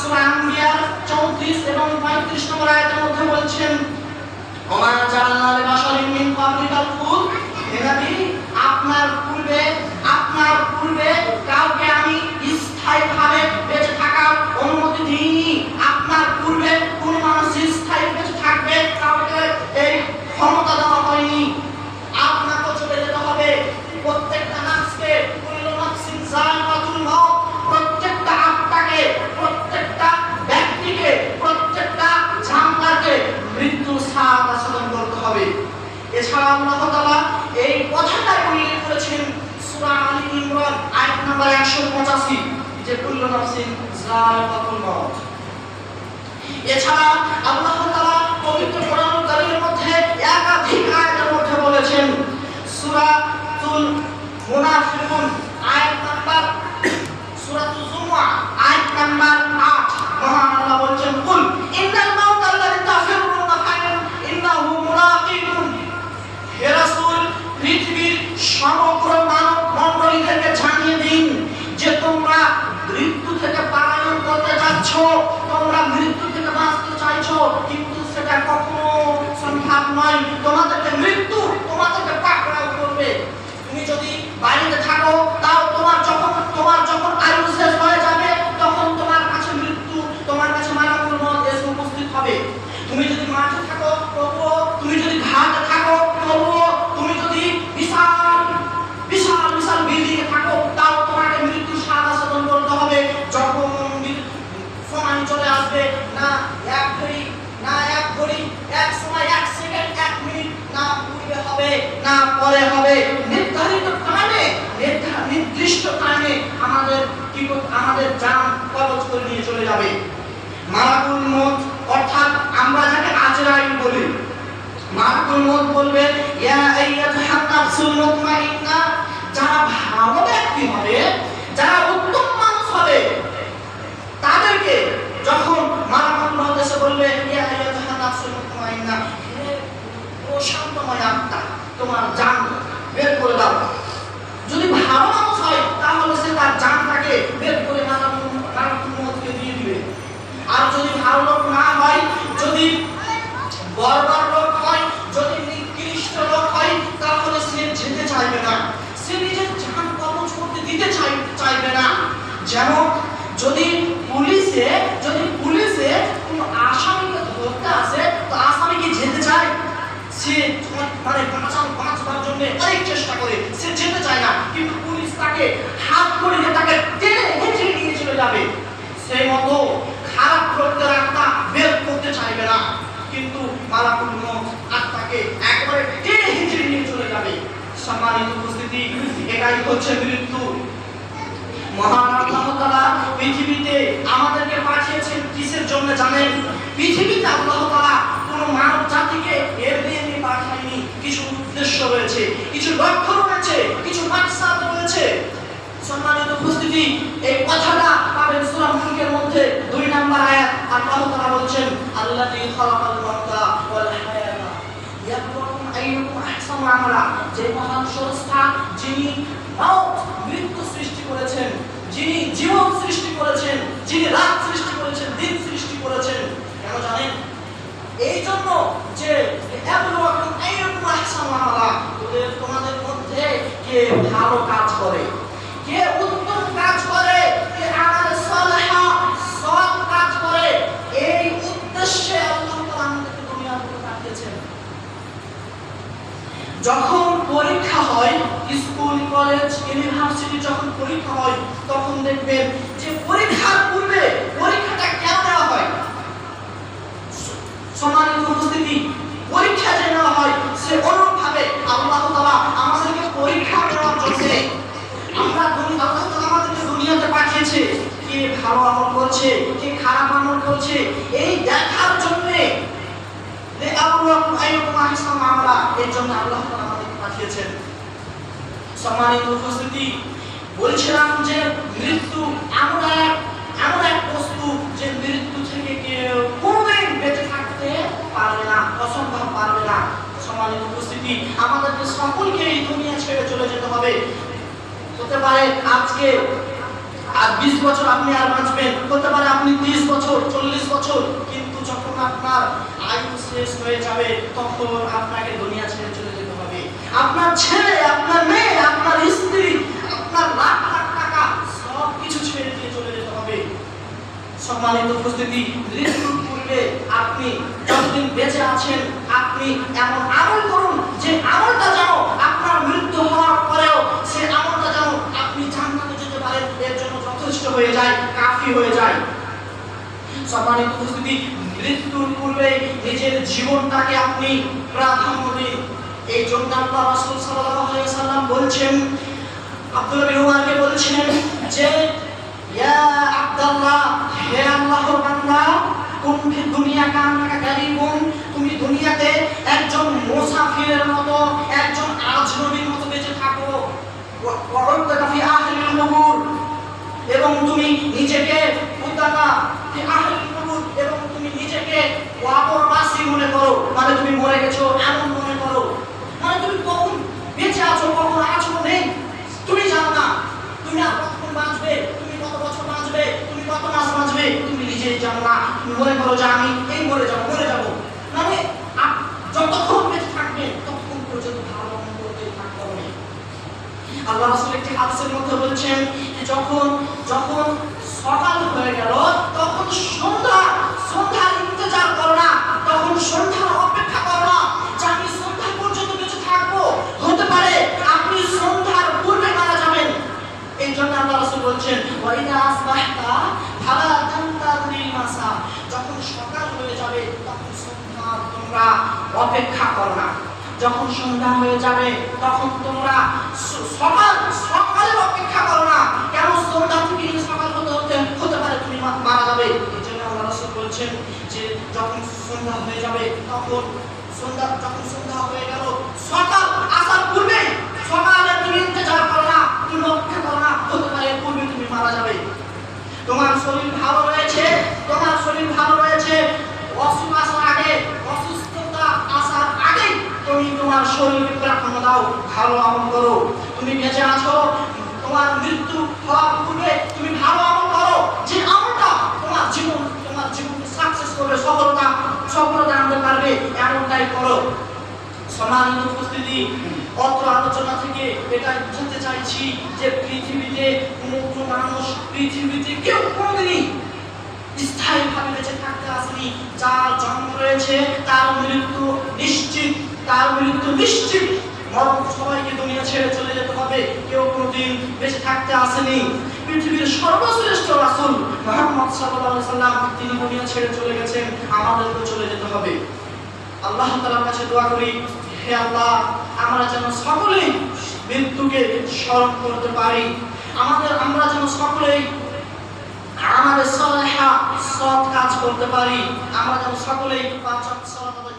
সূরা আম্বিয়ার 34 এবং 35 নম্বর আয়াতের মধ্যে বলছেন ওমা জাআলনা লিবাশারিন মিন ক্বাবলিকাল আপনার পূর্বে আপনার পূর্বে কাউকে আমি স্থায়ীভাবে 185 যে কুল্ল নাফসিন যায়কাতুল মাউত এছাড়া আল্লাহ তাআলা পবিত্র কোরআন মধ্যে একাধিক আয়াতের মধ্যে বলেছেন সূরাতুল মুনাফিকুন আয়াত নাম্বার সূরাতুল জুমুয়া আয়াত নাম্বার 8 মহান আল্লাহ বলেছেন কুল ইন্নাল মাউত আল্লাযী তাফিরুনা ফাইন ইন্নাহু মুলাকিকুম হে রাসূল পৃথিবীর সমগ্র মানব মণ্ডলীদেরকে জানিয়ে দিন যে তোমরা মৃত্যু থেকে পালায়ন করতে যাচ্ছ তোমরা মৃত্যু থেকে বাঁচতে চাইছো কিন্তু সেটা কখনো সম্ভব নয় তোমাদেরকে মৃত্যু তোমাদেরকে পাকড়াও করবে তুমি যদি বাড়িতে থাকো তাও তোমার যখন তোমার যখন আয়ু শেষ হয়ে যাবে তখন তোমার কাছে মৃত্যু তোমার কাছে মানবুল মত এসে উপস্থিত হবে তুমি যদি মাঠে থাকো তবুও তুমি যদি ঘাটে থাকো তবুও তুমি যদি বিশাল বিশাল বিশাল বিল্ডিং এ থাকো তাও তোমাকে মৃত্যু সাদা সাধন করতে হবে যখন মৃত্যু- সময় চলে আসবে না এক ঘড়ি না এক ঘড়ি এক সময় এক সেকেন্ড এক মিনিট না পূর্বে হবে না, পরে হবে নির্ধারিত টাইমে নির্দিষ্ট টাইমে আমাদের কি আমাদের জান কবজ করে নিয়ে চলে যাবে। মারাকুল মত অর্থাৎ আমরা যাকে আজরাইল বলি। মারাকুল মত বলবে, ইয়া আইয়াতুহান নাফসুল মুতমাইন্না যারা ভালো ব্যক্তি হবে, যারা উত্তম মানুষ হবে, তাদেরকে যখন মারাকুল মত এসে বলবে, ইয়া আইয়াতুহান নাফসুল মুতমাইন্না হে ও শান্তময় আত্মা তোমার জান বের করে দাও। যদি ভালো মানুষ হয়, তাহলে সে তার জানটাকে বের করে দিয়ে দিবে। আর যদি ভালো লোক না হয়, যদি বর্বর লোক হয়, যদি নিকৃষ্ট লোক হয়, তাহলে সে যেতে চাইবে না। সে নিজের জান কবজ করতে দিতে চাই চাইবে না। যেমন যদি পুলিশে যদি পুলিশে কোনো আসামিকে ধরতে আসে, তো আসামি কি যেতে চায়। সে মানে জন্য অনেক চেষ্টা করে, সে যেতে চায় না। কিন্তু পুলিশ তাকে হাত ধরে তাকে টেনে হেঁচড়ে নিয়ে চলে যাবে। সেই মতো খারাপ প্রত্যেক আত্মা বের করতে চাইবে না। কিন্তু মালাকুল আত্মাকে একবারে টেনে হিঁচড়ে নিয়ে চলে যাবে। সম্মানিত উপস্থিতি, এটাই হচ্ছে মৃত্যু। পৃথিবীতে আমাদেরকে পাঠিয়েছেন, কিসের জন্য জানেন? পৃথিবীতে আল্লাহ তাআলা কোনো মানব জাতিকে এমনি এমনি পাঠায়নি কিছু উদ্দেশ্য রয়েছে, কিছু লক্ষ্য রয়েছে, কিছু মাকসাদ রয়েছে। সম্মানিত উপস্থিতি, এই কথাটা পাবেন সূরা মুলকের মধ্যে, দুই নাম্বার আয়াত আল্লাহ তাআলা বলছেন, আল্লাযী খালাকাল মাউতা ওয়াল হায়াতা ইয়াবলুকুম আইয়ুকুম আহসানু আমালা যে মহান স্রষ্টা যিনি মাউত, মৃত্যু সৃষ্টি করেছেন, যিনি জীবন সৃষ্টি করেছেন, যিনি রাত সৃষ্টি করেছেন, দিন সৃষ্টি করেছেন। কেন জানেন? এই জন্য যে ইয়াবলুকুম আইয়ুকুম আহসানু তোদের তোমাদের মধ্যে কে ভালো কাজ করে? কে উত্তম কাজ করে? যখন পরীক্ষা হয়, স্কুল, কলেজ ইউনিভার্সিটি যখন পরীক্ষা হয়, তখন দেখবেন যে পরীক্ষার পূর্বে পরীক্ষাটা কেন দেওয়া হয়? সম্মানিত উপস্থিতি। সে অনুরূপভাবে আল্লাহ তাআলা আমাদেরকে পরীক্ষা দেওয়ার জন্য আমরা আল্লাহ তাআলা আমাদেরকে দুনিয়াতে পাঠিয়েছে। কে ভালো আমল করছে, কে খারাপ আমল করছে, এই দেখার জন্য এর জন্য আল্লাহ পাঠিয়েছেন। সম্মানিত উপস্থিতি, বলছিলাম যে কি আমাদেরকে সকলকে এই দুনিয়া ছেড়ে চলে যেতে হবে? হতে পারে আজকে আর বিশ বছর আপনি আর বাঁচবেন, হতে পারে আপনি তিরিশ বছর, চল্লিশ বছর, কিন্তু যখন আপনার আয়ু শেষ হয়ে যাবে, তখন আপনাকে দুনিয়া ছেড়ে চলে যেতে হবে। আপনার ছেলে, আপনার মেয়ে, আপনার স্ত্রী, আপনার লাখ লাখ টাকা সব কিছু ছেড়ে দিয়ে চলে যেতে হবে। সম্মানিত উপস্থিতি মৃত্যুর পূর্বে আপনি যতদিন বেঁচে আছেন, আপনি এমন আমল করুন যে আমলটা আপনার মৃত্যু হওয়ার পরেও সে আমলটা আপনি জান্নাতে যেতে পারেন, এর জন্য যথেষ্ট হয়ে যায়, কাফি হয়ে যায়। উপস্থিতি, মৃত্যুর পূর্বে নিজের জীবনটাকে আপনি প্রাধান্য দিন। এই জন্য আল্লাহ রাসূল সাল্লাল্লাহু আলাইহি সাল্লাম বলছেন আব্দুল্লাহ বিন বলছেন যে, ইয়া আব্দুল্লাহ, হে আল্লাহর বান্দা ফি দুনিয়া তুমি দুনিয়াতে একজন মুসাফিরের মতো, একজন আজনবীর মতো বেঁচে থাকো। এবং তুমি নিজেকে এবং তুমি নিজেকে কবরবাসী মনে করো। মানে তুমি মরে গেছো, এমন মনে করো। মানে তুমি কখন বেঁচে আছো, কখন আছো নেই। তুমি জানো না। তুমি আর কতক্ষণ বাঁচবে, তুমি কত বছর বাঁচবে, তুমি কত মাস বাঁচবে, তুমি নিজেই জানো না। তুমি মনে করো যে আমি এই মরে যাব মরে যাব। মানে যতক্ষণ বেঁচে থাকবে, ততক্ষণ পর্যন্ত ভালো করতেই থাকতে হবে। আল্লাহ রাসূল একটি হাদিসের মধ্যে বলছেন যখন যখন সকাল হয়ে গেল, তখন সন্ধ্যা সন্ধ্যার ইন্তজার করো না তখন সন্ধ্যার অপেক্ষা করো না যে আমি সন্ধ্যা পর্যন্ত বেঁচে থাকব হতে পারে আপনি সন্ধ্যার পূর্বে মারা যাবেন এই জন্য আল্লাহ রাসূল বলছেন ওয়াইদা আসবাহতা ফালা তান্তাদিল মাসা যখন সকাল হয়ে যাবে তখন সন্ধ্যা তোমরা অপেক্ষা করো না। যখন সন্ধ্যা হয়ে যাবে, তখন তোমরা সকাল সকালের অপেক্ষা করো না। কেন? সন্ধ্যা থেকে সকাল হতে হতে হতে পারে তুমি মারা যাবে। এই জন্য আল্লাহ রাসূল বলছেন যে, যখন সন্ধ্যা হয়ে যাবে, তখন সন্ধ্যা, যখন সন্ধ্যা হয়ে গেল, সকাল আসার পূর্বে সকালে তুমি ইন্তজার করো না, তুমি অপেক্ষা করো না, হতে পারে পূর্বে তুমি মারা যাবে। তোমার শরীর ভালো রয়েছে, তোমার শরীর ভালো রয়েছে অসুখ আসার আগে অসুস্থতা আসার আগে তুমি তোমার শরীরকে প্রাধান্য দাও ভালো আমল করো তুমি বেঁচে আছো তোমার মৃত্যু হওয়ার পূর্বে তুমি ভালো আমল করো যে আমলটা তোমার জীবন তোমার জীবনকে সাকসেস করবে সফলতা সফলতা আনতে পারবে এমনটাই করো সম্মানিত উপস্থিতি অত্র আলোচনা থেকে এটাই বুঝাতে চাইছি যে পৃথিবীতে কোনো মানুষ পৃথিবীতে কেউ কোনোদিনই স্থায়ীভাবে বেঁচে থাকতে আসেনি। যার জন্ম রয়েছে তার মৃত্যু নিশ্চিত, তার মৃত্যু নিশ্চিত। মরণ সবাইকে দুনিয়া ছেড়ে চলে যেতে হবে। কেউ কোনোদিন বেঁচে থাকতে আসেনি। পৃথিবীর সর্বশ্রেষ্ঠ রাসূল মুহাম্মদ সাল্লাম, তিনি দুনিয়া ছেড়ে চলে গেছেন, আমাদেরকেও চলে যেতে হবে। আল্লাহ তাআলার কাছে দোয়া করি, হে আল্লাহ, আমরা যেন সকলেই মৃত্যুকে স্মরণ করতে পারি। আমাদের, আমরা যেন সকলেই আমাদের সলেহা সৎ কাজ করতে পারি। আমরা যেন সকলেই পাঁচ সালাত